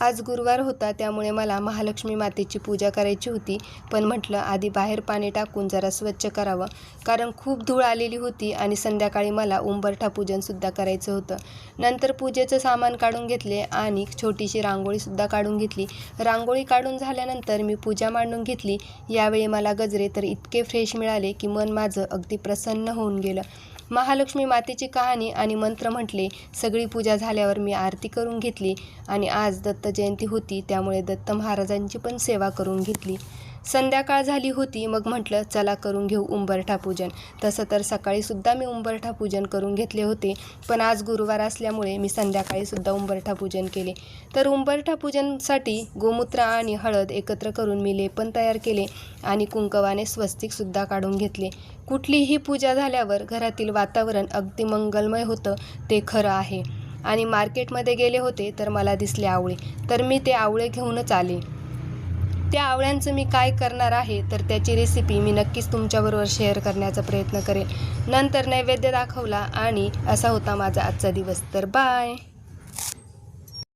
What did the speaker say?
आज गुरुवार होता त्यामुळे मला महालक्ष्मी मातेची पूजा करायची होती. पण म्हटलं आधी बाहेर पाणी टाकून जरा स्वच्छ करावं. कारण खूप धूळ आलेली होती आणि संध्याकाळी मला उंबरठा पूजनसुद्धा करायचं होतं. नंतर पूजेचं सामान काढून घेतले आणि छोटीशी रांगोळीसुद्धा काढून घेतली. रांगोळी काढून झाल्यानंतर मी पूजा मांडून घेतली. यावेळी मला गजरे तर इतके फ्रेश मिळाले की मन माझं अगदी प्रसन्न होऊन गेलं. महालक्ष्मी मातेची कहाणी आणि मंत्र म्हटले सगळी पूजा झाल्यावर मी आरती करून घेतली आणि आज दत्त जयंती होती त्यामुळे दत्त महाराजांची पण सेवा करून घेतली. संध्याकाळ झाली होती मग म्हटलं चला करून घेऊ उंबरठा पूजन. तसं तर सकाळीसुद्धा मी उंबरठा पूजन करून घेतले होते पण आज गुरुवार असल्यामुळे मी संध्याकाळीसुद्धा उंबरठा पूजन केले. तर उंबरठा पूजनसाठी गोमूत्र आणि हळद एकत्र करून मी लेपन तयार केले आणि कुंकवाने स्वस्तिकसुद्धा काढून घेतले. कुठलीही पूजा झाल्यावर घरातील वातावरण अगदी मंगलमय होतं ते खरं आहे. आणि मार्केटमध्ये गेले होते तर मला दिसले आवळे. तर मी ते आवळे घेऊनच आले. त्या आवळ्यांचं मी काय करणार आहे तर त्याची रेसिपी मी नक्कीच तुमच्याबरोबर शेअर करण्याचा प्रयत्न करेन. नंतर नैवेद्य दाखवला आणि असा होता माझा आजचा दिवस. तर बाय